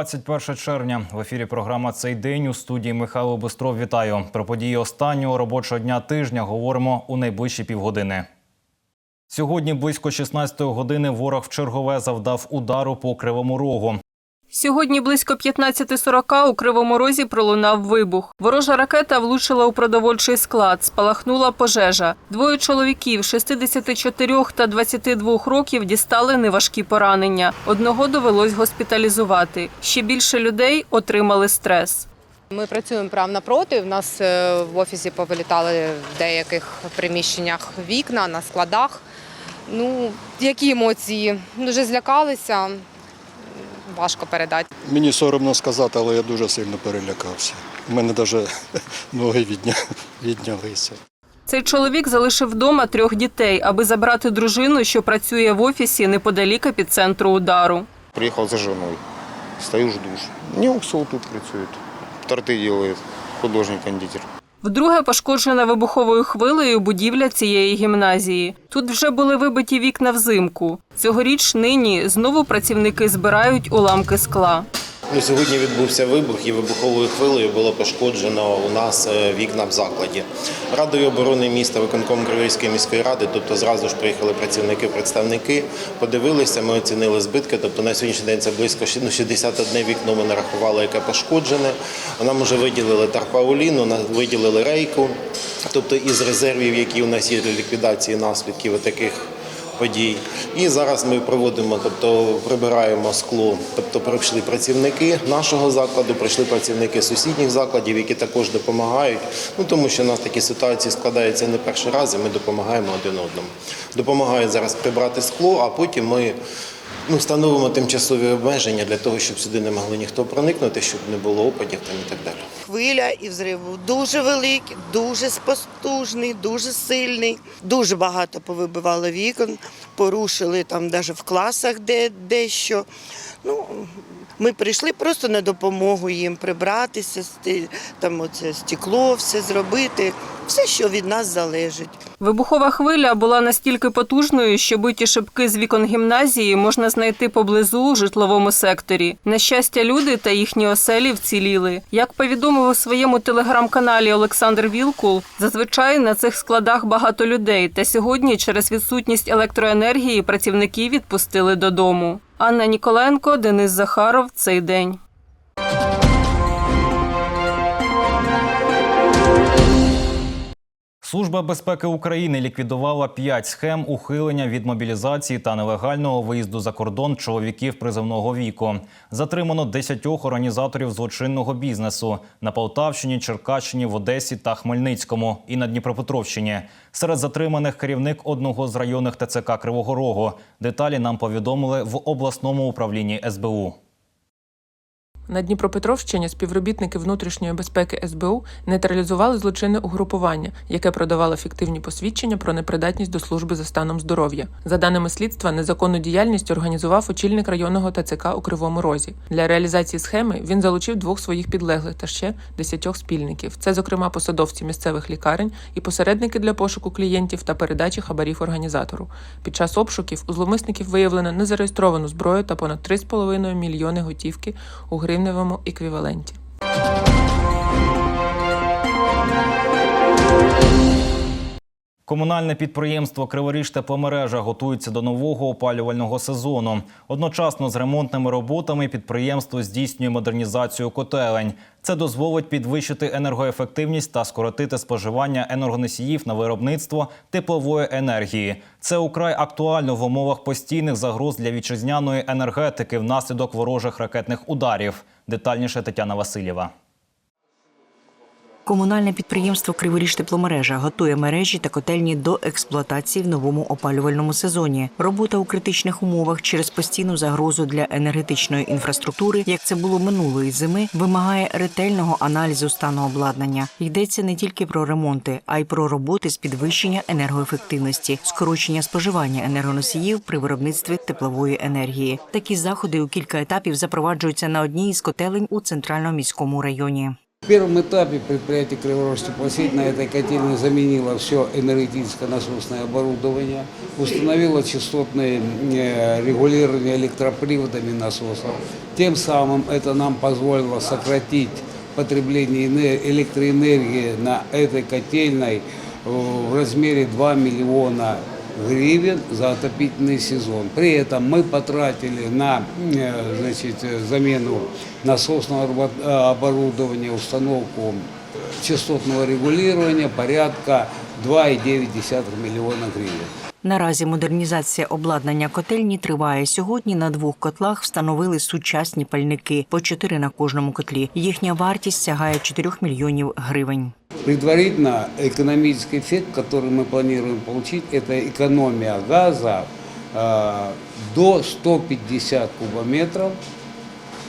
21 червня. В ефірі програма цей день у студії Михайло Бистров. Вітаю про події останнього робочого дня тижня. Говоримо у найближчі півгодини. Сьогодні близько 16 години ворог в чергове завдав удару по кривому рогу. Сьогодні близько 15.40 у Кривому Розі пролунав вибух. Ворожа ракета влучила у продовольчий склад, спалахнула пожежа. Двоє чоловіків 64 та 22 років дістали неважкі поранення. Одного довелось госпіталізувати. Ще більше людей отримали стрес. Ми працюємо прямо напроти. У нас е, в офісі повилітали в деяких приміщеннях вікна на складах. Ну, які емоції? Дуже злякалися. Важко передати. Мені соромно сказати, але я дуже сильно перелякався. У мене навіть ноги відня... віднялися. Цей чоловік залишив вдома трьох дітей, аби забрати дружину, що працює в офісі неподалік епіцентру удару. Приехал за женой. Стою, жду. Неуксол тут працюет. Торты делает. Художник-кондитер. Вдруге пошкоджена вибуховою хвилею будівля цієї гімназії. Тут вже були вибиті вікна взимку. Цьогоріч нині знову працівники збирають уламки скла. Ну, сьогодні відбувся вибух і вибуховою хвилею було пошкоджено у нас е, вікна в закладі. Радою оборони міста виконком Криворізької міської ради, тобто зразу ж приїхали працівники, представники, подивилися, ми оцінили збитки. Тобто на сьогоднішній день це близько щ- ну, 61 вікно ми нарахували, яке пошкоджене. Нам вже виділили тарпауліну, виділили рейку. Тобто із резервів, які у нас є для ліквідації наслідків таких подій. І зараз ми проводимо, тобто прибираємо скло. Тобто прийшли працівники нашого закладу, прийшли працівники сусідніх закладів, які також допомагають. Ну тому що у нас такі ситуації складаються не перший раз, і ми допомагаємо один одному. Допомагають зараз прибрати скло, а потім ми. Ну, встановимо тимчасові обмеження для того, щоб сюди не могли ніхто проникнути, щоб не було опадів там і так далі. Хвиля і взрив був дуже великий, дуже спостужний, дуже сильний. Дуже багато повибивало вікон, порушили там навіть в класах де, дещо. Ну, ми прийшли просто на допомогу їм прибратися, там оце стекло, все зробити, все, що від нас залежить. Вибухова хвиля була настільки потужною, що биті шибки з вікон гімназії можна знайти поблизу у житловому секторі. На щастя, люди та їхні оселі вціліли. Як повідомив у своєму телеграм-каналі Олександр Вілкул, зазвичай на цих складах багато людей, та сьогодні через відсутність електроенергії працівники відпустили додому. Анна Ніколенко, Денис Захаров. Цей день. Служба безпеки України ліквідувала п'ять схем ухилення від мобілізації та нелегального виїзду за кордон чоловіків призовного віку. Затримано 10 організаторів злочинного бізнесу на Полтавщині, Черкащині, в Одесі та Хмельницькому і на Дніпропетровщині. Серед затриманих керівник одного з районних ТЦК Кривого Рогу. Деталі нам повідомили в обласному управлінні СБУ. На Дніпропетровщині співробітники внутрішньої безпеки СБУ нейтралізували злочинне угрупування, яке продавало фіктивні посвідчення про непридатність до служби за станом здоров'я. За даними слідства, незаконну діяльність організував очільник районного ТЦК у Кривому Розі. Для реалізації схеми він залучив двох своїх підлеглих та ще десятьох спільників. Це, зокрема, посадовці місцевих лікарень і посередники для пошуку клієнтів та передачі хабарів організатору. Під час обшуків у зловмисників виявлено незареєстровану зброю та понад 3,5 мільйони готівки у гривневому еквіваленті. Комунальне підприємство Криворіж тепломережа готується до нового опалювального сезону. Одночасно з ремонтними роботами підприємство здійснює модернізацію котелень. Це дозволить підвищити енергоефективність та скоротити споживання енергоносіїв на виробництво теплової енергії. Це украй актуально в умовах постійних загроз для вітчизняної енергетики внаслідок ворожих ракетних ударів. Детальніше Тетяна Васильєва. Комунальне підприємство Криворіж тепломережа готує мережі та котельні до експлуатації в новому опалювальному сезоні. Робота у критичних умовах через постійну загрозу для енергетичної інфраструктури, як це було минулої зими, вимагає ретельного аналізу стану обладнання. Йдеться не тільки про ремонти, а й про роботи з підвищення енергоефективності, скорочення споживання енергоносіїв при виробництві теплової енергії. Такі заходи у кілька етапів запроваджуються на одній із котелень у центральному міському районі. В первом этапе предприятие Криворожтеплосеть на этой котельной заменило все энергетическо-насосное оборудование, установило частотное э, регулирование электроприводами насосов. Тем самым это нам позволило сократить потребление эне- электроэнергии на этой котельной э, в размере 2 миллиона гривен за отопительный сезон. При этом мы потратили на э, значит, э, замену насосного обо- э, оборудования, установку частотного регулирования порядка 2,9 миллиона гривен. Наразі модернізація обладнання котельні триває. Сьогодні на двох котлах встановили сучасні пальники по чотири на кожному котлі. Їхня вартість сягає 4 мільйонів гривень. Предварительно экономический эффект, который мы планируем получить, это экономия газа э, до 150 кубометров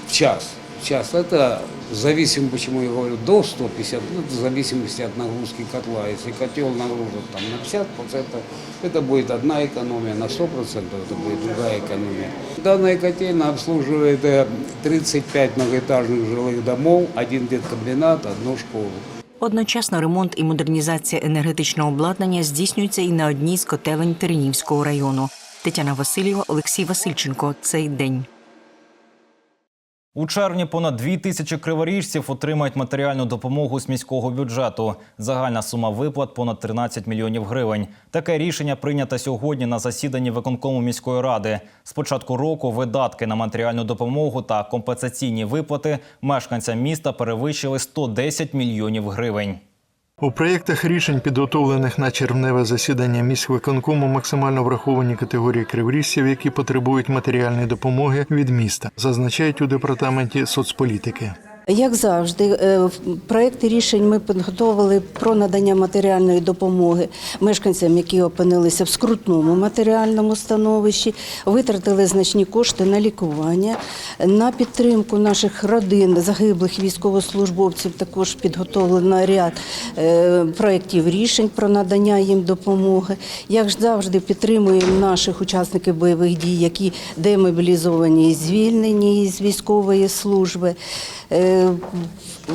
в час. В час это зависимо, почему я говорю, до 150, ну, в зависимости от нагрузки котла. Если котел нагружен там, на 50%, это будет одна экономия, на 100% это будет другая экономия. Данная котельная обслуживает э, 35 многоэтажных жилых домов, один деткомбинат, одну школу. Одночасно ремонт і модернізація енергетичного обладнання здійснюється і на одній з котелень Тернівського району. Тетяна Васильєва, Олексій Васильченко. Цей день. У червні понад дві тисячі криворіжців отримають матеріальну допомогу з міського бюджету. Загальна сума виплат понад 13 мільйонів гривень. Таке рішення прийнято сьогодні на засіданні виконкому міської ради. З початку року видатки на матеріальну допомогу та компенсаційні виплати мешканцям міста перевищили 110 мільйонів гривень. У проєктах рішень, підготовлених на червневе засідання міськвиконкому, максимально враховані категорії криворіжців, які потребують матеріальної допомоги від міста, зазначають у департаменті соцполітики. Як завжди, е, проекти рішень ми підготовили про надання матеріальної допомоги мешканцям, які опинилися в скрутному матеріальному становищі, витратили значні кошти на лікування, на підтримку наших родин, загиблих військовослужбовців. Також підготовлено ряд е, проєктів рішень про надання їм допомоги. Як завжди, підтримуємо наших учасників бойових дій, які демобілізовані і звільнені з військової служби. Е,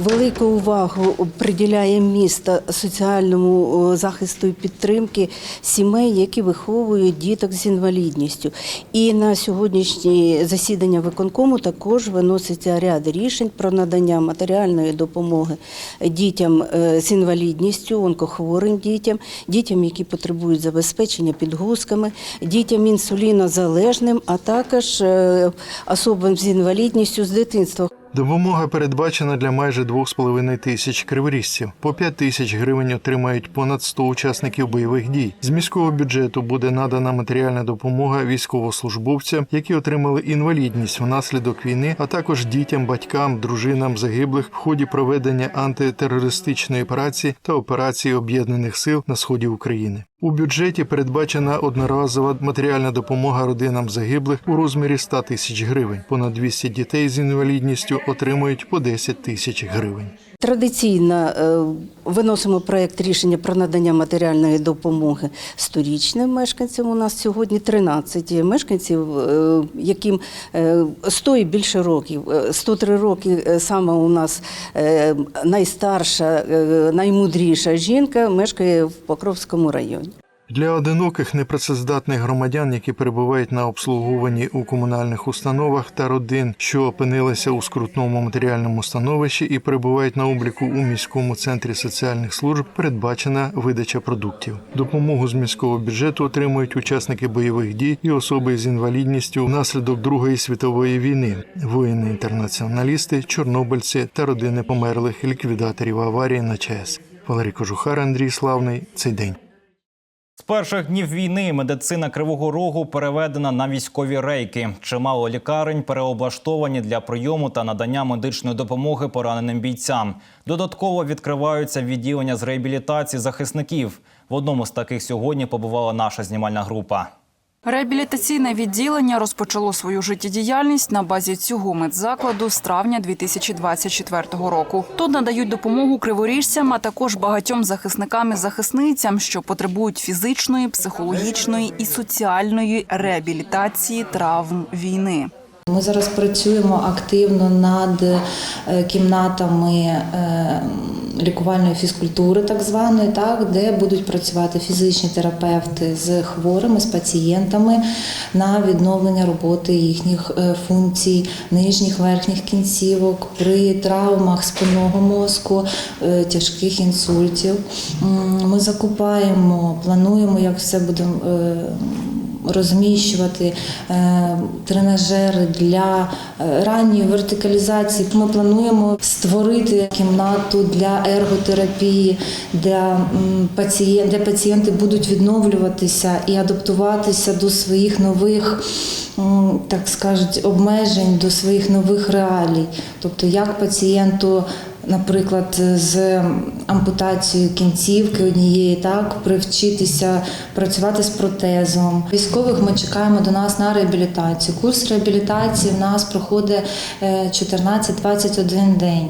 Велику увагу приділяє місто соціальному захисту і підтримки сімей, які виховують діток з інвалідністю. І на сьогоднішнє засідання виконкому також виноситься ряд рішень про надання матеріальної допомоги дітям е, з інвалідністю, онкохворим дітям, дітям, які потребують забезпечення підгузками, дітям інсулінозалежним, а також е, особам з інвалідністю з дитинства. Допомога передбачена для майже 2,5 тисяч криворіжців. По 5 тисяч гривень отримають понад 100 учасників бойових дій. З міського бюджету буде надана матеріальна допомога військовослужбовцям, які отримали інвалідність внаслідок війни, а також дітям, батькам, дружинам загиблих в ході проведення антитерористичної операції та операції об'єднаних сил на сході України. У бюджеті передбачена одноразова матеріальна допомога родинам загиблих у розмірі 100 тисяч гривень. Понад 200 дітей з інвалідністю отримують по 10 тисяч гривень. Традиційно е, виносимо проєкт рішення про надання матеріальної допомоги сторічним мешканцям. У нас сьогодні 13 мешканців, е, яким е, 100 і більше років. Е, 103 роки е, саме у нас е, найстарша, е, наймудріша жінка мешкає в Покровському районі. Для одиноких непрацездатних громадян, які перебувають на обслуговуванні у комунальних установах та родин, що опинилися у скрутному матеріальному становищі і перебувають на обліку у міському центрі соціальних служб, передбачена видача продуктів. Допомогу з міського бюджету отримують учасники бойових дій і особи з інвалідністю внаслідок Другої світової війни, воїни-інтернаціоналісти, чорнобильці та родини померлих ліквідаторів аварії на ЧАЕС. Валерій Кожухар, Андрій Славний. Цей день. З перших днів війни медицина Кривого Рогу переведена на військові рейки. Чимало лікарень переоблаштовані для прийому та надання медичної допомоги пораненим бійцям. Додатково відкриваються відділення з реабілітації захисників. В одному з таких сьогодні побувала наша знімальна група. Реабілітаційне відділення розпочало свою життєдіяльність на базі цього медзакладу з травня 2024 року. Тут надають допомогу криворіжцям, а також багатьом захисникам і захисницям, що потребують фізичної, психологічної і соціальної реабілітації травм війни. Ми зараз працюємо активно над е, кімнатами е, лікувальної фізкультури, так званої, так, де будуть працювати фізичні терапевти з хворими, з пацієнтами на відновлення роботи їхніх е, функцій, нижніх верхніх кінцівок при травмах спинного мозку, е, тяжких інсультів. Ми закупаємо, плануємо, як все буде. Розміщувати е, тренажери для е, ранньої вертикалізації. Ми плануємо створити кімнату для ерготерапії, де пацієнти будуть відновлюватися і адаптуватися до своїх нових. Так скажуть, обмежень до своїх нових реалій, тобто як пацієнту наприклад, з ампутацією кінцівки однієї, так привчитися працювати з протезом. Військових ми чекаємо до нас на реабілітацію. Курс реабілітації в нас проходить е, 14-21 день.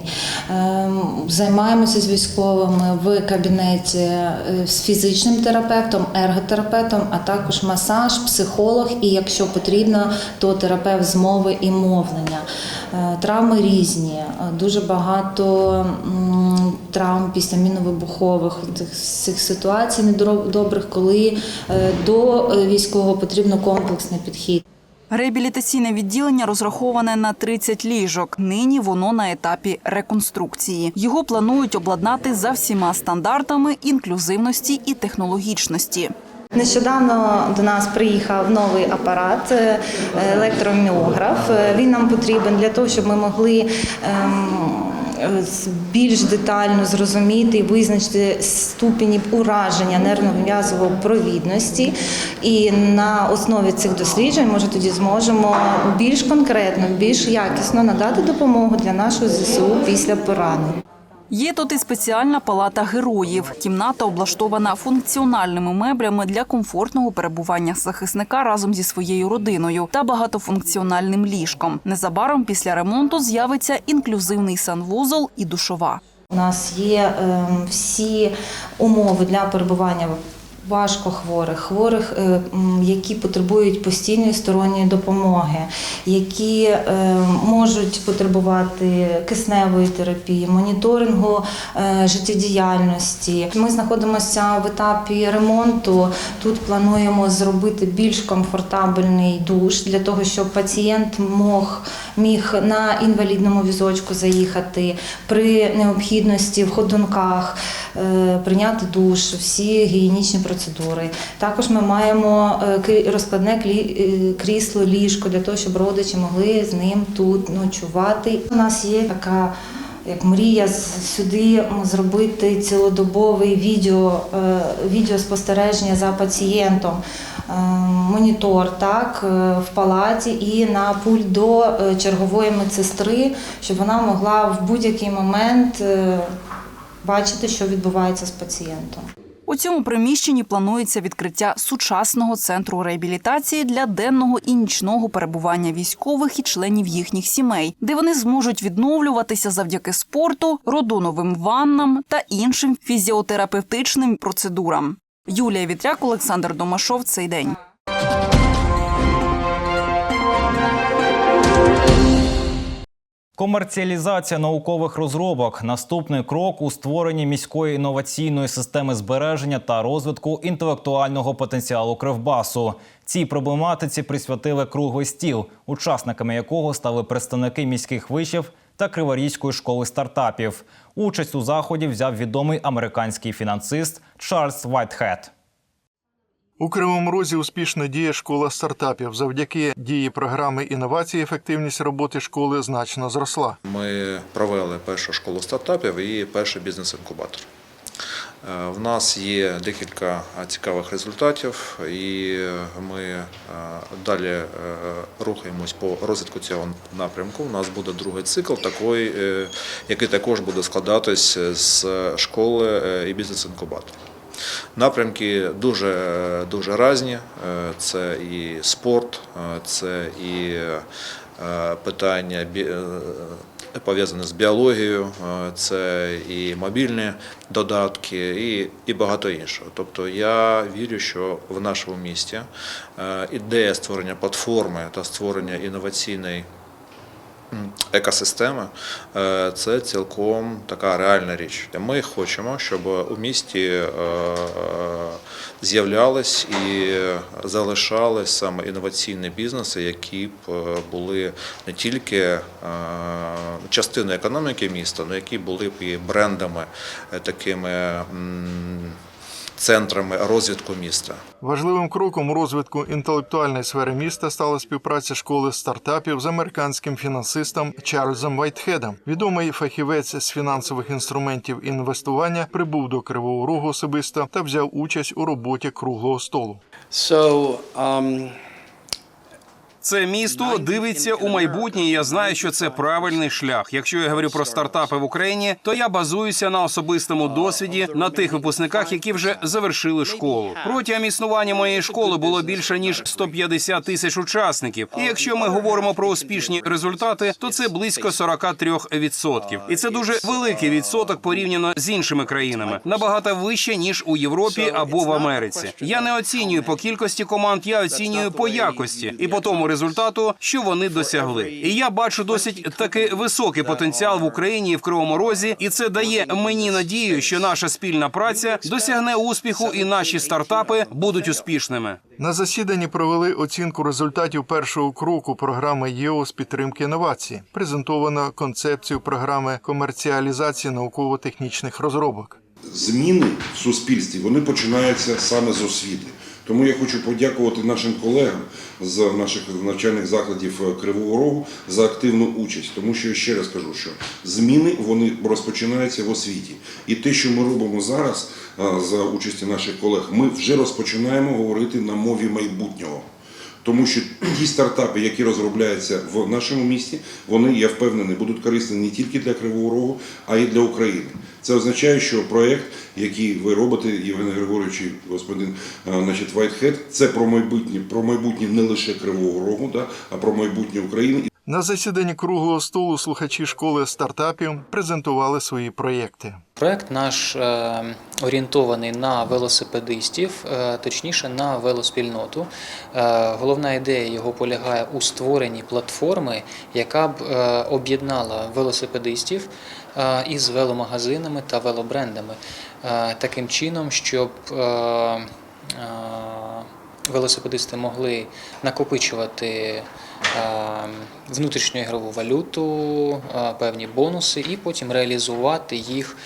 Ем, Займаємося з військовими в кабінеті е, з фізичним терапевтом, ерготерапевтом, а також масаж, психолог і, якщо потрібно, то терапевт з мови і мовлення. Е, Травми різні, е, дуже багато травм після міновибухових цих, цих ситуацій недобрих, коли е, до е, військового потрібно комплексний підхід. Реабілітаційне відділення розраховане на 30 ліжок. Нині воно на етапі реконструкції. Його планують обладнати за всіма стандартами інклюзивності і технологічності. Нещодавно до нас приїхав новий апарат, е, електроміограф. Він нам потрібен для того, щоб ми могли. Е, Більш детально зрозуміти і визначити ступені ураження нервно-м'язової провідності. І на основі цих досліджень, може, тоді зможемо більш конкретно, більш якісно надати допомогу для нашого ЗСУ після поранень. Є тут і спеціальна палата героїв. Кімната облаштована функціональними меблями для комфортного перебування захисника разом зі своєю родиною та багатофункціональним ліжком. Незабаром після ремонту з'явиться інклюзивний санвузол і душова. У нас є ем, всі умови для перебування важкохворих, хворих, е, м, які потребують постійної сторонньої допомоги, які е, можуть потребувати кисневої терапії, моніторингу е, життєдіяльності. Ми знаходимося в етапі ремонту. Тут плануємо зробити більш комфортабельний душ для того, щоб пацієнт мог міг на інвалідному візочку заїхати при необхідності в ходунках, е, прийняти душ, всі гігієнічні процедури. Також ми маємо е, розкладне е, крісло, ліжко для того, щоб родичі могли з ним тут ночувати. У нас є така. Як мрія сюди зробити цілодобовий відео, е, відеоспостереження за пацієнтом, монітор так, в палаті і на пульт до чергової медсестри, щоб вона могла в будь-який момент бачити, що відбувається з пацієнтом. У цьому приміщенні планується відкриття сучасного центру реабілітації для денного і нічного перебування військових і членів їхніх сімей, де вони зможуть відновлюватися завдяки спорту, родоновим ваннам та іншим фізіотерапевтичним процедурам. Юлія Вітряк, Олександр Домашов. Цей день. Комерціалізація наукових розробок наступний крок у створенні міської інноваційної системи збереження та розвитку інтелектуального потенціалу Кривбасу. Цій проблематиці присвятили круглий стіл, учасниками якого стали представники міських вишів та Криворізької школи стартапів. Участь у заході взяв відомий американський фінансист Чарльз Вайтхед. У Кривому Розі успішно діє школа стартапів. Завдяки дії програми інновації ефективність роботи школи значно зросла. Ми провели першу школу стартапів і перший бізнес-інкубатор. Е, В нас є декілька цікавих результатів, і ми е, далі е, рухаємось по розвитку цього напрямку. У нас буде другий цикл, такий, е, який також буде складатись з школи е, і бізнес-інкубатора. Напрямки дуже, дуже різні. Е, Це і спорт, е, це і е, питання бі- е, з біологією, це і мобільні додатки, і, і багато іншого. Тобто я вірю, що в нашому місті ідея створення платформи та створення інноваційної екосистеми е, це цілком така реальна річ. Ми хочемо, щоб у місті е, з'являлись і залишались саме інноваційні бізнеси, які б е, були не тільки е, частиною економіки міста, але які були б і брендами, е, такими центрами розвитку міста. Важливим кроком у розвитку інтелектуальної сфери міста стала співпраця школи стартапів з американським фінансистом Чарльзом Вайтхедом. Відомий фахівець з фінансових інструментів інвестування прибув до Кривого Рогу особисто та взяв участь у роботі круглого столу. So, um, Це місто дивиться у майбутнє. Я знаю, що це правильний шлях. Якщо я говорю про стартапи в Україні, то я базуюся на особистому досвіді на тих випускниках, які вже завершили школу. Протягом існування моєї школи було більше ніж 150 тисяч учасників. І якщо ми говоримо про успішні результати, то це близько 43%. І це дуже великий відсоток порівняно з іншими країнами, набагато вище ніж у Європі або в Америці. Я не оцінюю по кількості команд, я оцінюю по якості і по тому результату, що вони досягли. І я бачу досить таки високий потенціал в Україні і в Кривому Розі, і це дає мені надію, що наша спільна праця досягне успіху, і наші стартапи будуть успішними. На засіданні провели оцінку результатів першого кроку програми ЄО з підтримки інновацій. Презентовано концепцію програми комерціалізації науково-технічних розробок. зміни в суспільстві вони починаються саме з освіти. Тому я хочу подякувати нашим колегам з наших навчальних закладів е, Кривого Рогу за активну участь. Тому що ще раз кажу, що зміни вони розпочинаються в освіті. І те, що ми робимо зараз е, за участі наших колег, ми вже розпочинаємо говорити на мові майбутнього. Тому що ті стартапи, які розробляються в нашому місті, вони, я впевнений, будуть корисні не тільки для Кривого Рогу, а й для України. Це означає, що проєкт, який ви робите, Євген Григорович і господин Вайтхед, Whitehead, це про майбутнє, про майбутнє не лише Кривого Рогу, да, а про майбутнє України. На засіданні круглого столу слухачі школи стартапів презентували свої проєкти. Проект наш е, орієнтований на велосипедистів, е, точніше на велоспільноту. Е, Головна ідея його полягає у створенні платформи, яка б об'єднала велосипедистів із веломагазинами та велобрендами таким чином, щоб велосипедисти могли накопичувати внутрішню ігрову валюту, певні бонуси, і потім реалізувати їх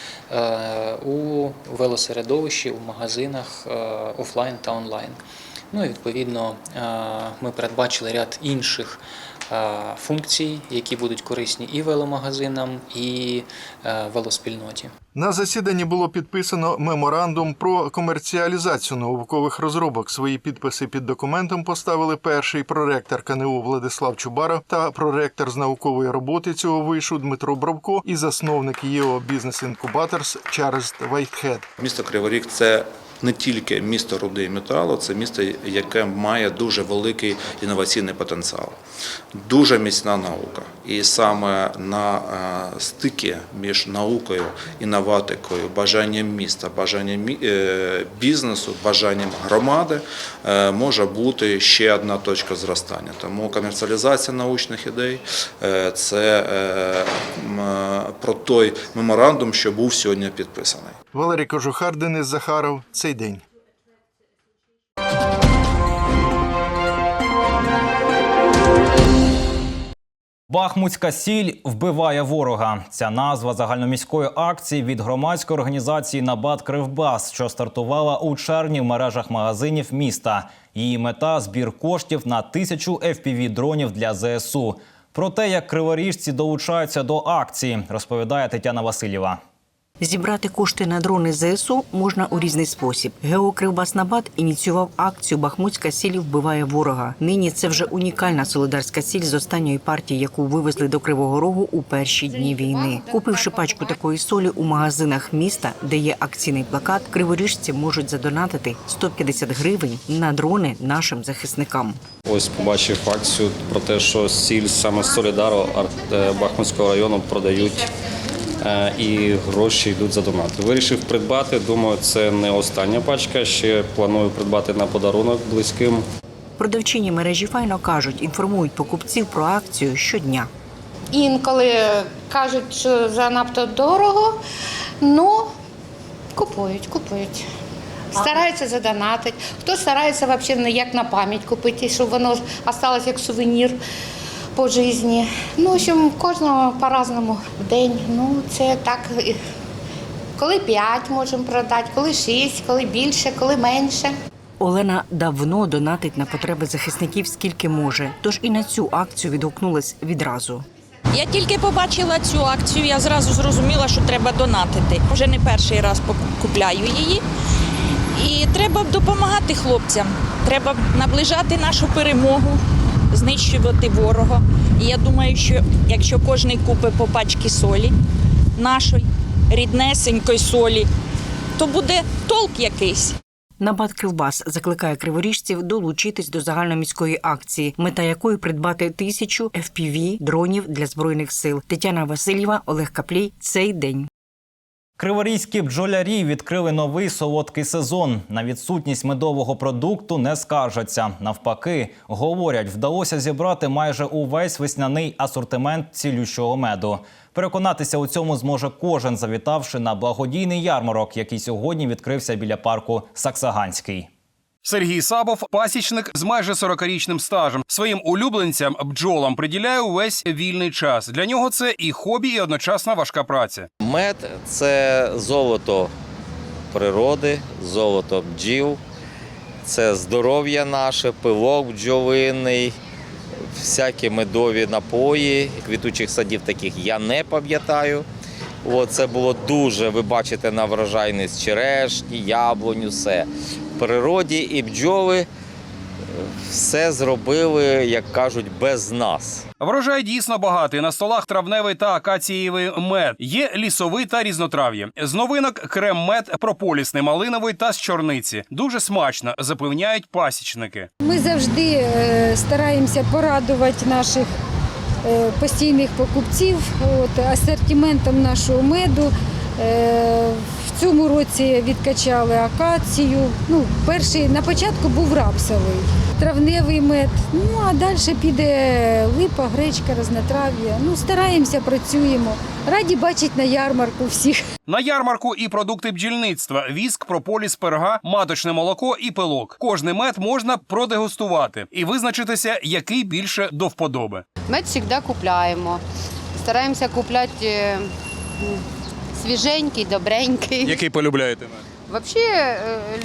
у велосередовищі, у магазинах офлайн та онлайн. Ну і відповідно ми передбачили ряд інших функцій, які будуть корисні і веломагазинам, і е, велоспільноті. На засіданні було підписано меморандум про комерціалізацію наукових розробок. Свої підписи під документом поставили перший проректор КНУ Владислав Чубаров та проректор з наукової роботи цього вишу Дмитро Бровко і засновник ЄО Бізнес Інкубаторс Чарльз Вайтхед. Місто Кривий Ріг – це не тільки місто руди і металу, це місто, яке має дуже великий інноваційний потенціал, дуже міцна наука. І саме на е, стикі між наукою, інноватикою, бажанням міста, бажанням е, бізнесу, бажанням громади е, може бути ще одна точка зростання. Тому комерціалізація научних ідей це про той меморандум, що був сьогодні підписаний. Валерій Кожухар, Денис Захаров. Цей день. Бахмутська сіль вбиває ворога. Ця назва загальноміської акції від громадської організації Набат Кривбас, що стартувала у червні в мережах магазинів міста. Її мета збір коштів на тисячу fpv дронів для ЗСУ. Про те, як криворіжці долучаються до акції, розповідає Тетяна Васильєва. Зібрати кошти на дрони ЗСУ можна у різний спосіб. ГЕО Кривбаснабад ініціював акцію Бахмутська сіль вбиває ворога. Нині це вже унікальна солидарська сіль з останньої партії, яку вивезли до Кривого Рогу у перші дні війни. Купивши пачку такої солі у магазинах міста, де є акційний плакат, криворіжці можуть задонатити 150 гривень на дрони нашим захисникам. Ось побачив акцію про те, що сіль саме з Солідару е, Бахмутського району продають і гроші йдуть за донати. Вирішив придбати. Думаю, це не остання пачка. Ще планую придбати на подарунок близьким. Продавчині мережі Файно кажуть, інформують покупців про акцію щодня. Інколи кажуть, що занадто дорого, ну купують, купують. Стараються задонатити. Хто старається взагалі як на пам'ять купити, щоб воно осталось як сувенір по житті. Ну, в общем, кожного по-разному в день. Ну, це так. Коли п'ять можемо продати, коли шість, коли більше, коли менше. Олена давно донатить на потреби захисників скільки може, тож і на цю акцію відгукнулась відразу. Я тільки побачила цю акцію, я зразу зрозуміла, що треба донатити. Вже не перший раз купляю її. І треба допомагати хлопцям. Треба наближати нашу перемогу, знищувати ворога. І я думаю, що якщо кожен купить по пачці солі, нашої ріднесенької солі, то буде толк якийсь. Набат Кривбас закликає криворіжців долучитись до загальноміської акції, мета якої придбати тисячу FPV дронів для збройних сил. Тетяна Васильєва, Олег Каплій. Цей день. Криворізькі бджолярі відкрили новий солодкий сезон. На відсутність медового продукту не скаржаться. Навпаки, говорять, вдалося зібрати майже увесь весняний асортимент цілющого меду. Переконатися у цьому зможе кожен, завітавши на благодійний ярмарок, який сьогодні відкрився біля парку Саксаганський. Сергій Сабов пасічник з майже 40-річним стажем. Своїм улюбленцям бджолам приділяє увесь вільний час. Для нього це і хобі, і одночасна важка праця. Мед це золото природи, золото бджіл, це здоров'я наше, пилок бджолиний, всякі медові напої. Квітучих садів таких я не пам'ятаю. О, це було дуже, ви бачите, на врожайність черешні, яблуню, все. В природі і бджоли все зробили, як кажуть, без нас. Врожай дійсно багатий. На столах травневий та акацієвий мед. Є лісовий та різнотрав'я. З новинок крем-мед прополісний, малиновий та з чорниці. Дуже смачно, запевняють пасічники. Ми завжди е, стараємося порадувати наших е, постійних покупців от, асортиментом нашого меду. Е, В цьому році відкачали акацію. Ну, перший на початку був рапсовий, травневий мед. Ну а далі піде липа, гречка, рознотрав'я. Ну, стараємося, працюємо. Раді бачити на ярмарку всіх. На ярмарку і продукти бджільництва: віск, прополіс, перга, маточне молоко і пилок. Кожний мед можна продегустувати і визначитися, який більше до вподоби. Мед завжди купляємо. Стараємося купляти е, свіженький, добренький. Який полюбляєте мене Взагалі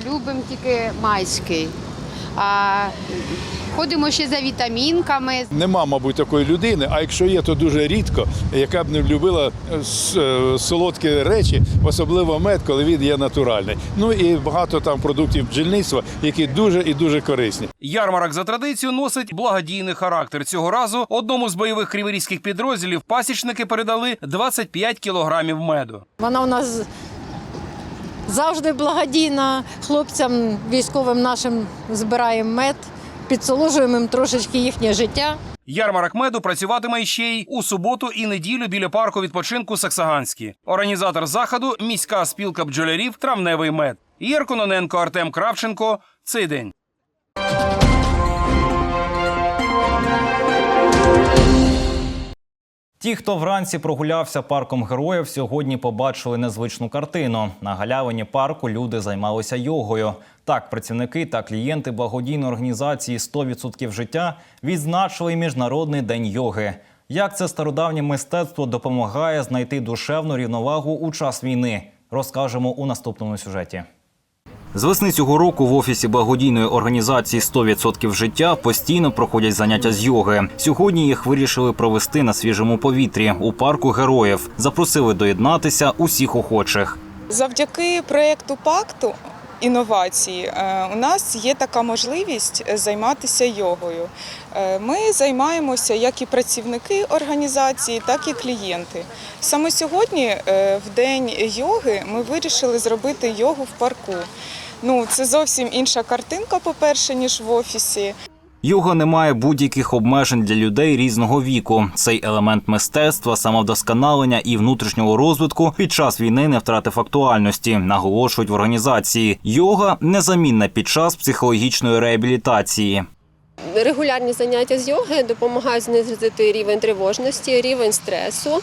любимо тільки майський. А ходимо ще за вітамінками. Нема, мабуть, такої людини, а якщо є, то дуже рідко, яка б не любила е, е, солодкі речі, особливо мед, коли він є натуральний. Ну і багато там продуктів бджільництва, які дуже і дуже корисні. Ярмарок за традицією носить благодійний характер. Цього разу одному з бойових криворізьких підрозділів пасічники передали 25 кілограмів меду. Вона у нас завжди благодійна. Хлопцям військовим нашим збираємо мед, підсоложуємо їм трошечки їхнє життя. Ярмарок меду працюватиме ще й у суботу і неділю біля парку відпочинку Саксаганський. Організатор заходу міська спілка бджолярів Травневий мед. Єркононенко Артем Кравченко. Цей день. Ті, хто вранці прогулявся парком героїв, сьогодні побачили незвичну картину. На галявині парку люди займалися йогою. Так, працівники та клієнти благодійної організації «100% життя відзначили міжнародний день йоги. Як це стародавнє мистецтво допомагає знайти душевну рівновагу у час війни, розкажемо у наступному сюжеті. З весни цього року в офісі благодійної організації «100% життя постійно проходять заняття з йоги. Сьогодні їх вирішили провести на свіжому повітрі у парку героїв. Запросили доєднатися усіх охочих. Завдяки проєкту пакту інновації е, у нас є така можливість займатися йогою. Е, Ми займаємося як і працівники організації, так і клієнти. Саме сьогодні, е, в день йоги, ми вирішили зробити йогу в парку. Ну, це зовсім інша картинка, по-перше, ніж в офісі. Йога не має будь-яких обмежень для людей різного віку. Цей елемент мистецтва, самовдосконалення і внутрішнього розвитку під час війни не втратив актуальності, наголошують в організації. Йога незамінна під час психологічної реабілітації. Регулярні заняття з йоги допомагають знизити рівень тривожності, рівень стресу,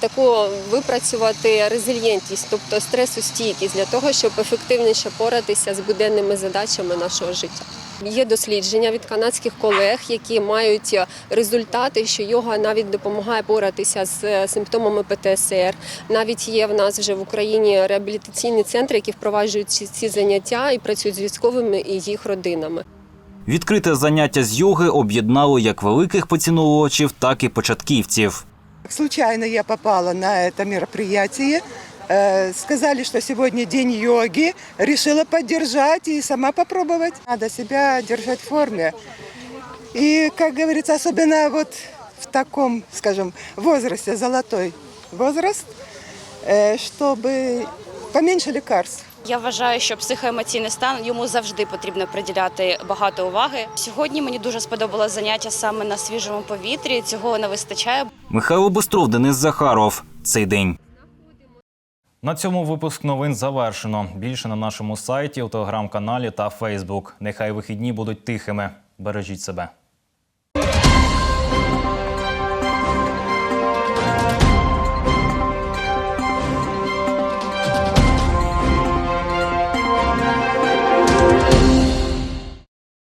таку випрацювати резильєнтність, тобто стресостійкість для того, щоб ефективніше поратися з буденними задачами нашого життя. Є дослідження від канадських колег, які мають результати, що йога навіть допомагає боратися з симптомами ПТСР. Навіть є в нас вже в Україні реабілітаційні центри, які впроваджують ці заняття і працюють з військовими і їх родинами. Відкрите заняття з йоги об'єднало як великих поціновувачів, так і початківців. Случайно я попала на это мероприятие. Э, Сказали, что сегодня день йоги. Решила поддержать и сама попробовать. Надо себя держать в форме. И, как говорится, особенно вот в таком, скажем, возрасте, золотой возраст, э, чтобы поменьше лекарств. Я вважаю, що психоемоційний стан йому завжди потрібно приділяти багато уваги. Сьогодні мені дуже сподобалось заняття саме на свіжому повітрі. Цього не вистачає. Михайло Бистров, Денис Захаров. Цей день. На цьому випуск новин завершено. Більше на нашому сайті, у телеграм-каналі та Фейсбук. Нехай вихідні будуть тихими. Бережіть себе.